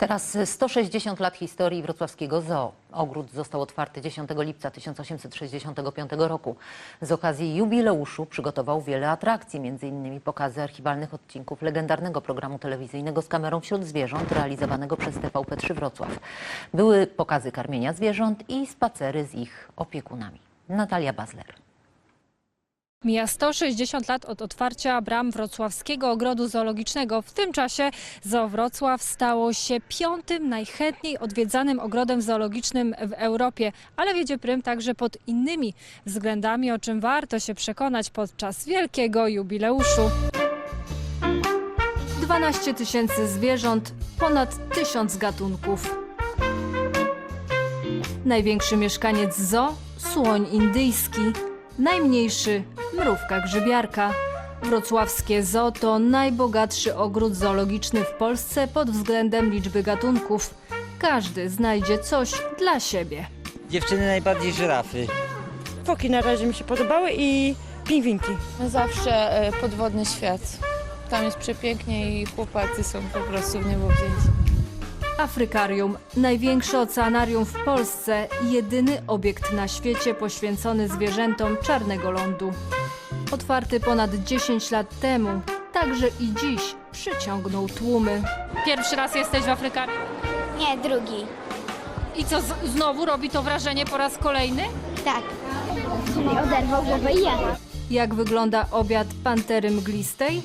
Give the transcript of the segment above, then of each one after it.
Teraz 160 lat historii wrocławskiego zoo. Ogród został otwarty 10 lipca 1865 roku. Z okazji jubileuszu przygotował wiele atrakcji, m.in. pokazy archiwalnych odcinków legendarnego programu telewizyjnego z kamerą wśród zwierząt realizowanego przez TVP3 Wrocław. Były pokazy karmienia zwierząt i spacery z ich opiekunami. Natalia Bazler. Mija 160 lat od otwarcia bram Wrocławskiego Ogrodu Zoologicznego. W tym czasie Zoo Wrocław stało się piątym najchętniej odwiedzanym ogrodem zoologicznym w Europie, ale wiedzie prym także pod innymi względami, o czym warto się przekonać podczas wielkiego jubileuszu. 12 tysięcy zwierząt, ponad tysiąc gatunków. Największy mieszkaniec zoo słoń indyjski, najmniejszy mrówka grzybiarka. Wrocławskie zoo to najbogatszy ogród zoologiczny w Polsce pod względem liczby gatunków. Każdy znajdzie coś dla siebie. Dziewczyny najbardziej żyrafy. Foki na razie mi się podobały i pingwinki. Zawsze e, podwodny świat. Tam jest przepięknie i chłopacy są po prostu w niebo wzięci. Afrykarium, największe oceanarium w Polsce, jedyny obiekt na świecie poświęcony zwierzętom czarnego lądu. Otwarty ponad 10 lat temu, także i dziś przyciągnął tłumy. Pierwszy raz jesteś w Afrykarium? Nie, drugi. I co, z- znowu robi to wrażenie po raz kolejny? Tak. Czyli oderwał głowę i jadł. Jak wygląda obiad pantery mglistej?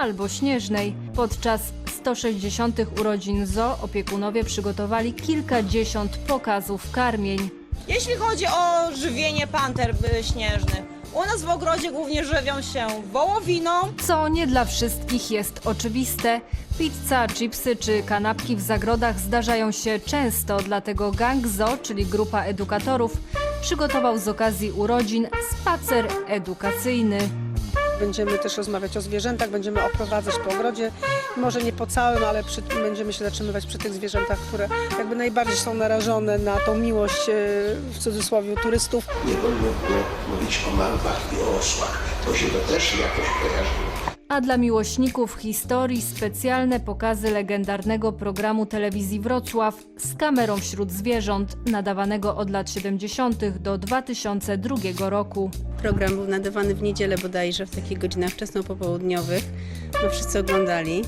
Albo śnieżnej. Podczas 160. urodzin zoo opiekunowie przygotowali kilkadziesiąt pokazów karmień. Jeśli chodzi o żywienie panter y, śnieżnych, u nas w ogrodzie głównie żywią się wołowiną, Co nie dla wszystkich jest oczywiste. Pizza, chipsy czy kanapki w zagrodach zdarzają się często, dlatego Gang Zoo, czyli grupa edukatorów, przygotował z okazji urodzin spacer edukacyjny. Będziemy też rozmawiać o zwierzętach, będziemy oprowadzać po ogrodzie. Może nie po całym, ale przy, będziemy się zatrzymywać przy tych zwierzętach, które jakby najbardziej są narażone na tą miłość e, w cudzysłowie turystów. nie wolno było mówić o małpach i o osłach, bo się to też jakoś kojarzyło. A dla miłośników historii specjalne pokazy legendarnego programu telewizji Wrocław z kamerą wśród zwierząt, nadawanego od lat 70. do 2002 roku. Program był nadawany w niedzielę bodajże, w takich godzinach wczesno-popołudniowych. No wszyscy oglądali,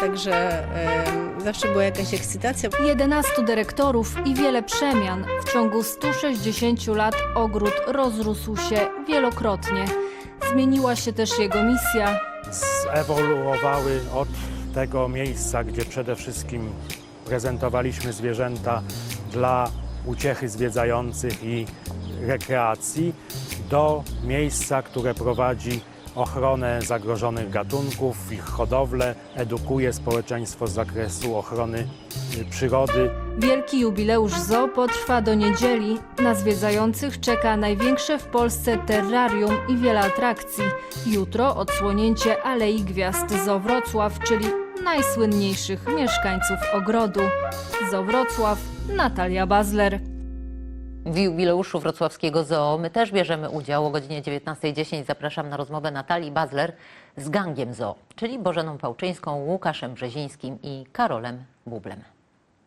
także em, zawsze była jakaś ekscytacja. 11 dyrektorów i wiele przemian. W ciągu 160 lat ogród rozrósł się wielokrotnie. Zmieniła się też jego misja. zewoluowały od tego miejsca, gdzie przede wszystkim prezentowaliśmy zwierzęta dla uciechy zwiedzających i rekreacji, do miejsca, które prowadzi ochronę zagrożonych gatunków, ich hodowlę, edukuje społeczeństwo z zakresu ochrony y, przyrody, Wielki jubileusz zoo potrwa do niedzieli. Na zwiedzających czeka największe w Polsce terrarium i wiele atrakcji. Jutro odsłonięcie Alei Gwiazd Zoo Wrocław, czyli najsłynniejszych mieszkańców ogrodu. Zoo Wrocław, Natalia Bazler. W jubileuszu wrocławskiego zoo my też bierzemy udział. O godzinie 19.10 zapraszam na rozmowę Natalii Bazler z Gangiem Zoo, czyli Bożeną Pałczyńską, Łukaszem Brzezińskim i Karolem Bublem.